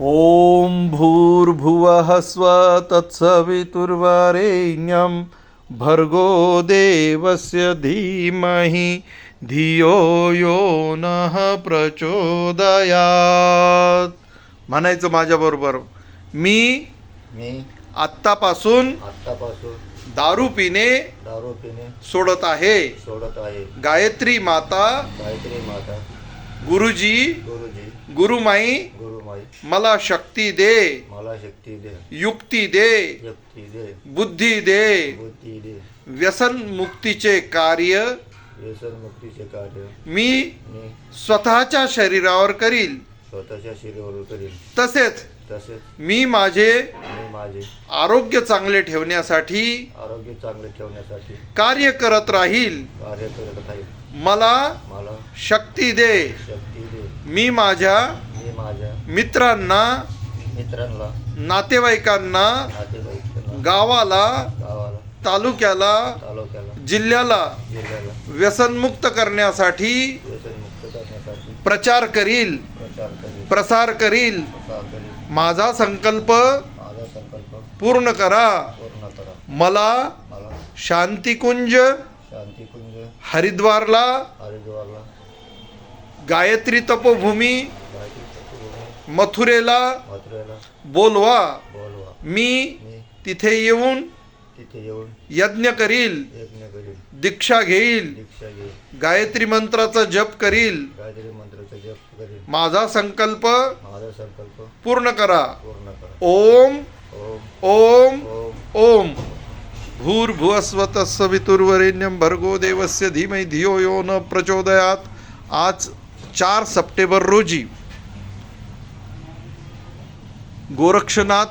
ॐ भूर्भुवः स्व तत्सवितुर्वरेण्यं भर्गो देवस्य धीमहि धियो यो नः प्रचोदयात. म्हणायचं माझ्याबरोबर मी मी आत्तापासून आत्तापासून दारू पिणे दारू पिणे सोडत आहे. सोडत आहे. गायत्री माता गायत्री माता गुरुजी गुरुजी गुरुमाई गुरुमाई मला शक्ती दे मला शक्ती दे युक्ती दे शक्ती दे बुद्धी दे बुद्धी दे व्यसन मुक्तीचे कार्य व्यसन मुक्तीचे कार्य मी मी स्वतःच्या शरीरावर करील. स्वतःच्या शरीरावर करीन तसेच तसेच मी माझे मी माझे आरोग्य चांगले ठेवण्यासाठी आरोग्य चांगले ठेवण्यासाठी कार्य करत राहील. कार्य करत आहे मला मला शक्ती दे. शक्ती दे. मी माझ्या मी माझ्या मित्रांना मित्रांना नातेवाईकांना नातेवाईकांना गावाला गावाला तालुक्याला तालुक्याला जिल्ह्याला जिल्ह्याला व्यसनमुक्त करण्यासाठी व्यसनमुक्त करण्यासाठी प्रचार करील. प्रचार प्रसार करील. प्रसार माझा संकल्प माझा संकल्प पूर्ण करा. पूर्ण करा. मला मला शांतिकुंज शांतिकुंज हरिद्वारला हरिद्वारला. गायत्री तपोभूमी मथुरेला बोलवा. मी तिथे येऊन यज्ञ करील दीक्षा घेईल गायत्री मंत्राचा जप करील. माझा संकल्प पूर्ण करा. ओम ओम. ओम. भूर्भुवस्वत सवितुर्वरेण्यं भर्गो देवस्य धीमहि धियो यो न प्रचोदयात। आज चार सप्टेंबर रोजी गोरक्षनाथ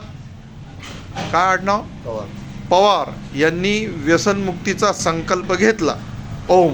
काय आडनाव कवा पवार यांनी व्यसनमुक्तीचा संकल्प घेतला. ओम।